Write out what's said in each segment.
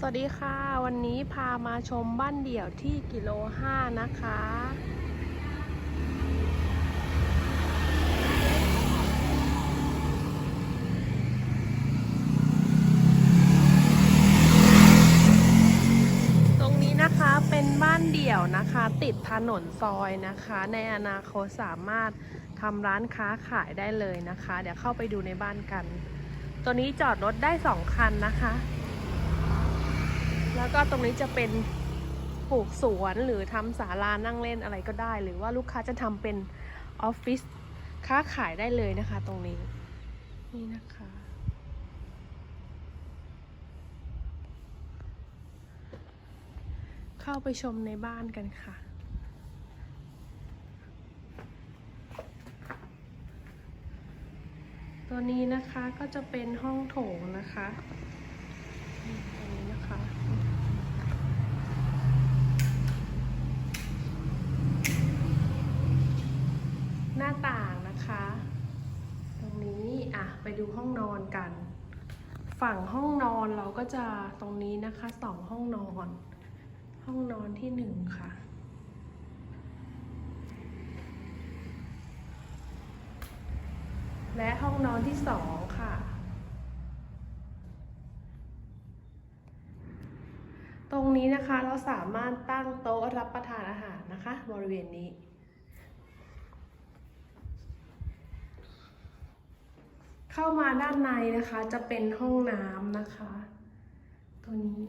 สวัสดีค่ะ วันนี้พามาชมบ้านเดี่ยวที่กิโลห้านะคะ ตรงนี้นะคะเป็นบ้านเดี่ยวนะคะ ติดถนนซอยนะคะ ในอนาคตสามารถทำร้านค้าขายได้เลยนะคะ เดี๋ยวเข้าไปดูในบ้านกัน ตัวนี้จอดรถได้สองคันนะคะ แล้วก็ตรงนี้จะเป็นปลูกสวนหรือทำศาลานั่งเล่นอะไรก็ได้ หรือว่าลูกค้าจะทำเป็นออฟฟิศค้าขายได้เลยนะคะ ตรงนี้นี่นะคะ เข้าไปชมในบ้านกันค่ะตัวนี้นะคะก็จะเป็นห้องโถงนะคะนี่ตัวนี้นะคะ หน้าต่างนะคะ ตรงนี้อะ ไปดูห้องนอนกัน ฝั่งห้องนอนเราก็จะตรงนี้นะคะสองห้องนอน ห้องนอนที่หนึ่งค่ะ และห้องนอนที่สองค่ะ ตรงนี้นะคะเราสามารถตั้งโต๊ะรับประทานอาหารนะคะ บริเวณนี้ เข้ามาด้านในนะคะจะเป็นห้องน้ำนะคะ ตัวนี้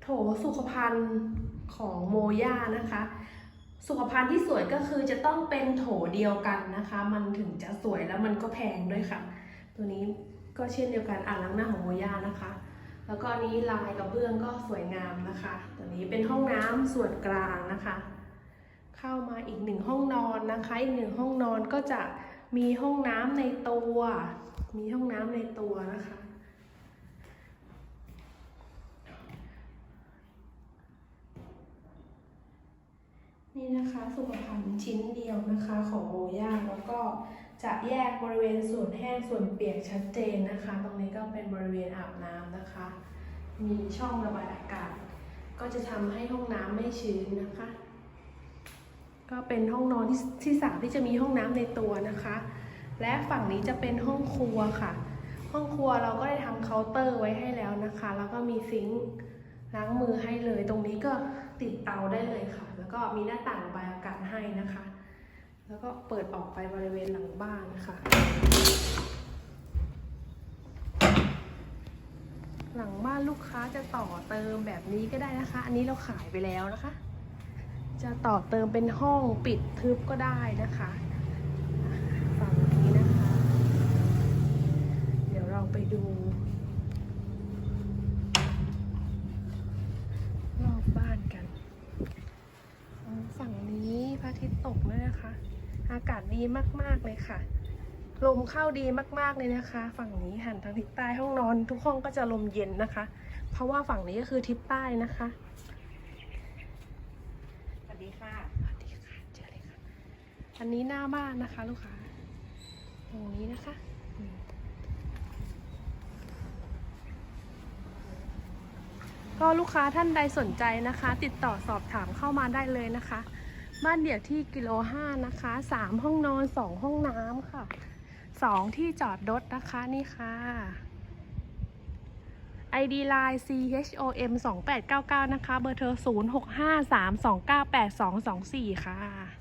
โถสุขภัณฑ์ของโมย่านะคะ สุขภัณฑ์ที่สวยก็คือจะต้องเป็นโถเดียวกันนะคะ มันถึงจะสวยแล้วมันก็แพงด้วยค่ะ ตัวนี้ก็เช่นเดียวกันอ่างล้างหน้าของโมย่านะคะ แล้วก็นนี้ลายกระเบื้องก็สวยงามนะคะ ตัวนี้เป็นห้องน้ำส่วนกลางนะคะ เข้ามาอีกหนึ่งห้องนอนนะคะ อีกหนึ่งห้องนอนก็จะ มีห้องน้ำในตัว มีห้องน้ำในตัวนะคะ นี่นะคะสุขภัณฑ์ชิ้นเดียวนะคะของโมย่าแล้วก็จะแยกบริเวณส่วนแห้งส่วนเปียกชัดเจนนะคะ ตรงนี้ก็เป็นบริเวณอาบน้ำนะคะ มีช่องระบายอากาศ ก็จะทำให้ห้องน้ำไม่ชื้นนะคะ ก็เป็นห้องนอนที่ที่สามที่จะมีห้องน้ำในตัวนะคะ และฝั่งนี้จะเป็นห้องครัวค่ะ ห้องครัวเราก็ได้ทำเคาน์เตอร์ไว้ให้แล้วนะคะ แล้วก็มีซิงค์ล้างมือให้เลย ตรงนี้ก็ติดเตาได้เลยค่ะ แล้วก็มีหน้าต่างระบายอากาศให้นะคะ แล้วก็เปิดออกไปบริเวณหลังบ้านนะคะหลังบ้านลูกค้าจะต่อเติมแบบนี้ก็ได้นะคะ อันนี้เราขายไปแล้วนะคะ จะต่อเติมเป็นห้องปิดทึบก็ได้นะคะฝั่งนี้นะคะ เดี๋ยวเราไปดูรอบบ้านกัน ฝั่งนี้พระอาทิตย์ตกเลยนะคะ อากาศดีมากๆเลยค่ะ ลมเข้าดีมากๆเลยนะคะ ฝั่งนี้หันทางทิศใต้ห้องนอน ทุกห้องก็จะลมเย็นนะคะ เพราะว่าฝั่งนี้ก็คือทิศใต้นะคะ ดีค่ะ สวัสดีค่ะ เจอเลยค่ะ อันนี้หน้าบ้านนะคะ ลูกค้า ตรงนี้นะคะก็ลูกค้าท่านใดสนใจนะคะ ติดต่อสอบถามเข้ามาได้เลยนะคะ บ้านเดี่ยวที่กิโลห้านะคะสามห้องนอนสองห้องน้ำค่ะสองที่จอดรถนะคะนี่ค่ะ ID line CHOM 2899นะคะ เบอร์เธอ 0653298224 ค่ะ